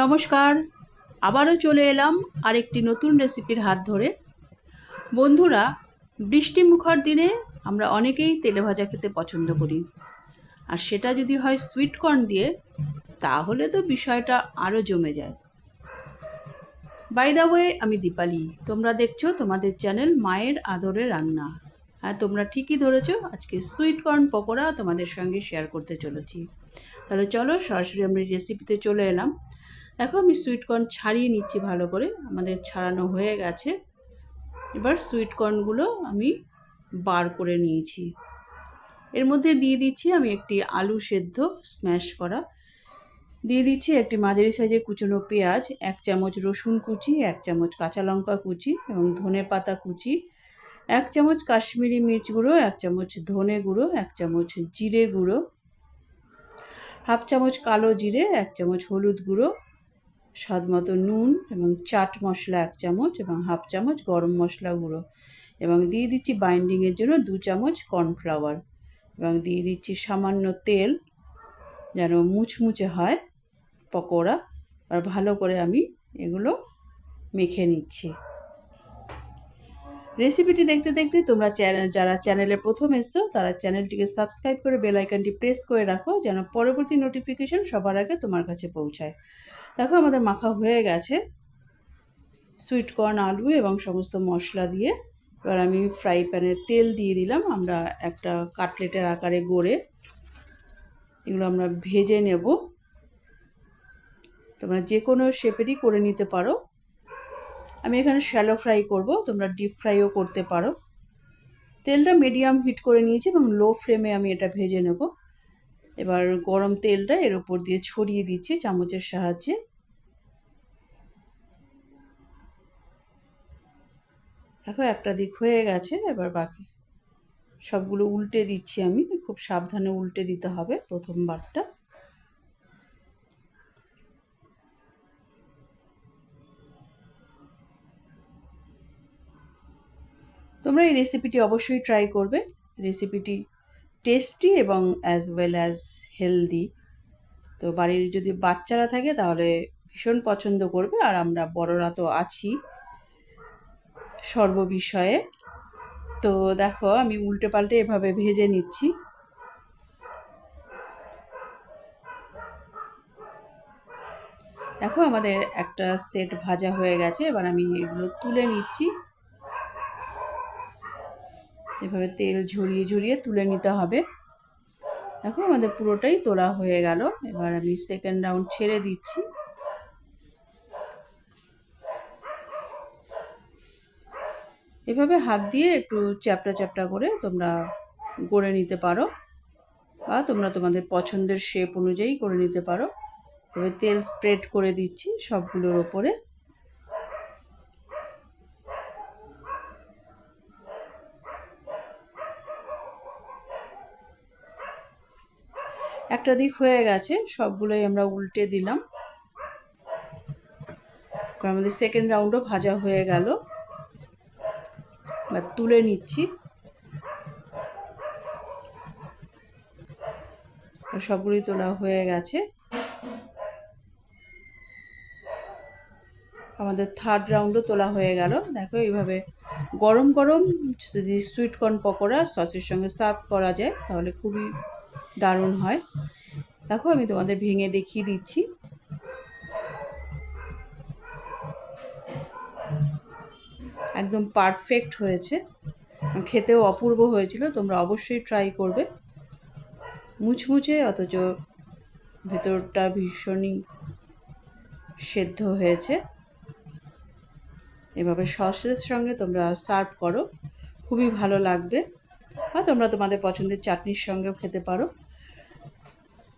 নমস্কার। আবারও চলে এলাম আরেকটি নতুন রেসিপির হাত ধরে। বন্ধুরা, বৃষ্টি মুখর দিনে আমরা অনেকেই তেলে ভাজা খেতে পছন্দ করি। আর সেটা যদি হয় সুইট কর্ন দিয়ে, তাহলে তো বিষয়টা আরও জমে যায়। বাই দা ওয়ে আমি দীপালি। তোমরা দেখছ তোমাদের চ্যানেল মায়ের আদরে রান্না। হ্যাঁ তোমরা ঠিকই ধরেছো, আজকে সুইট কর্ন পকোড়া তোমাদের সঙ্গে শেয়ার করতে চলেছি। তাহলে চলো সরাসরি আমি রেসিপিতে চলে এলাম। দেখো আমি সুইটকর্ন ছাড়িয়ে নিচ্ছি ভালো করে, আমাদের ছাড়ানো হয়ে গেছে। এবার সুইটকর্নগুলো আমি বার করে নিয়েছি। এর মধ্যে দিয়ে দিচ্ছি আমি একটি আলু সেদ্ধ স্ম্যাশ করা। দিয়ে দিচ্ছি একটি মাঝারি সাইজের কুচনো পেঁয়াজ, এক চামচ রসুন কুচি, এক চামচ কাঁচা লঙ্কা কুচি এবং ধনে পাতা কুচি, এক চামচ কাশ্মীরি মির্চ গুঁড়ো, এক চামচ ধনে গুঁড়ো, এক চামচ জিরে গুঁড়ো, হাফ চামচ কালো জিরে, এক চামচ হলুদ গুঁড়ো স্বাদ মতো নুন এবং চাট মশলা এক চামচ এবং হাফ চামচ গরম মশলা গুঁড়ো এবং দিয়ে দিচ্ছি বাইন্ডিংয়ের জন্য দু চামচ কর্নফ্লাওয়ার এবং দিয়ে দিচ্ছি সামান্য তেল যেন মুচমুচে হয় পকোড়া আর ভালো করে আমি এগুলো মেখে নিচ্ছি। রেসিপিটি দেখতে দেখতে তোমরা চ্যানেল, যারা চ্যানেলে প্রথম এসছো, তারা চ্যানেলটিকে সাবস্ক্রাইব করে বেল আইকনটি প্রেস করে রাখো যেন পরবর্তী নোটিফিকেশন সবার আগে তোমার কাছে পৌঁছায়। দেখো আমাদের মাখা হয়ে গেছে। সুইট কর্ন আলু এবং সমস্ত মশলা দিয়ে। এবার আমি ফ্রাই প্যানে তেল দিয়ে দিলাম। আমরা একটা কাটলেটের আকারে গড়ে এগুলো আমরা ভেজে নেব। তোমরা যে কোনো শেপেরই করে নিতে পারো। আমি এখানে শ্যালো ফ্রাই করব। তোমরা ডিপ ফ্রাইও করতে পারো। তেলটা মিডিয়াম হিট করে নিয়েছি এবং লো ফ্লেমে আমি এটা ভেজে নেব। এবার গরম তেলটা এর উপর দিয়ে ছড়িয়ে দিচ্ছি চামচের সাহায্যে। দেখো একটা দিক হয়ে গেছে, এবার বাকি সবগুলো উল্টে দিচ্ছি আমি। খুব সাবধানে উল্টে দিতে হবে প্রথমবারটা তোমরা এই রেসিপিটি অবশ্যই ট্রাই করবে। রেসিপিটি টেস্টি এবং অ্যাজ ওয়েল অ্যাজ হেলদি তো বাড়ির যদি বাচ্চারা থাকে তাহলে ভীষণ পছন্দ করবে। আর আমরা বড়রা তো আছি সর্ববিষয়ে। তো দেখো, আমি উল্টে পাল্টে এভাবে ভেজে নিচ্ছি। দেখো, আমাদের একটা সেট ভাজা হয়ে গেছে। এবার আমি এগুলো তুলে নিচ্ছি। এভাবে তেল ঝরিয়ে ঝরিয়ে তুলে নিতে হবে। দেখো আমাদের পুরোটাই তোলা হয়ে গেল। এবার আমি সেকেন্ড রাউন্ড ছেড়ে দিচ্ছি। এভাবে হাত দিয়ে একটু চ্যাপটা চ্যাপটা করে তোমরা গড়ে নিতে পারো বা তোমরা তোমাদের পছন্দের শেপ অনুযায়ী করে নিতে পারো। তবে তেল স্প্রেড করে দিচ্ছি সবগুলোর ওপরে। একটা দিক হয়ে গেছে, সবগুলোই আমরা উল্টে দিলাম। আমাদের সেকেন্ড রাউন্ডও ভাজা হয়ে গেল। বা তুলে নিচ্ছি। সবগুলোই তোলা হয়ে গেছে। আমাদের থার্ড রাউন্ডও তোলা হয়ে গেল। দেখো এইভাবে গরম গরম যদি সুইট কর্ন পকোড়া সসের সঙ্গে সার্ভ করা যায়, তাহলে খুবই দারুণ হয়। দেখো, আমি তোমাদের ভেঙে দেখিয়ে দিচ্ছি। একদম পারফেক্ট হয়েছে। খেতেও অপূর্ব হয়েছিল, তোমরা অবশ্যই ট্রাই করবে। মুচমুচে, অথচ ভেতরটা ভীষণই সেদ্ধ হয়েছে। এভাবে সসের সঙ্গে তোমরা সার্ভ করো। খুবই ভালো লাগবে। বা তোমরা তোমাদের পছন্দের চাটনির সঙ্গেও খেতে পারো।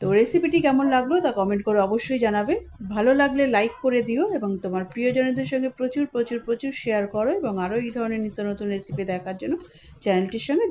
তো রেসিপিটি কেমন লাগল তা কমেন্ট করে অবশ্যই জানাবে। ভালো লাগলে লাইক করে দিও এবং তোমার প্রিয়জনদের সঙ্গে প্রচুর প্রচুর প্রচুর শেয়ার করো এবং আরও এই ধরনের নিত্য নতুন রেসিপি দেখার জন্য চ্যানেলটির সঙ্গে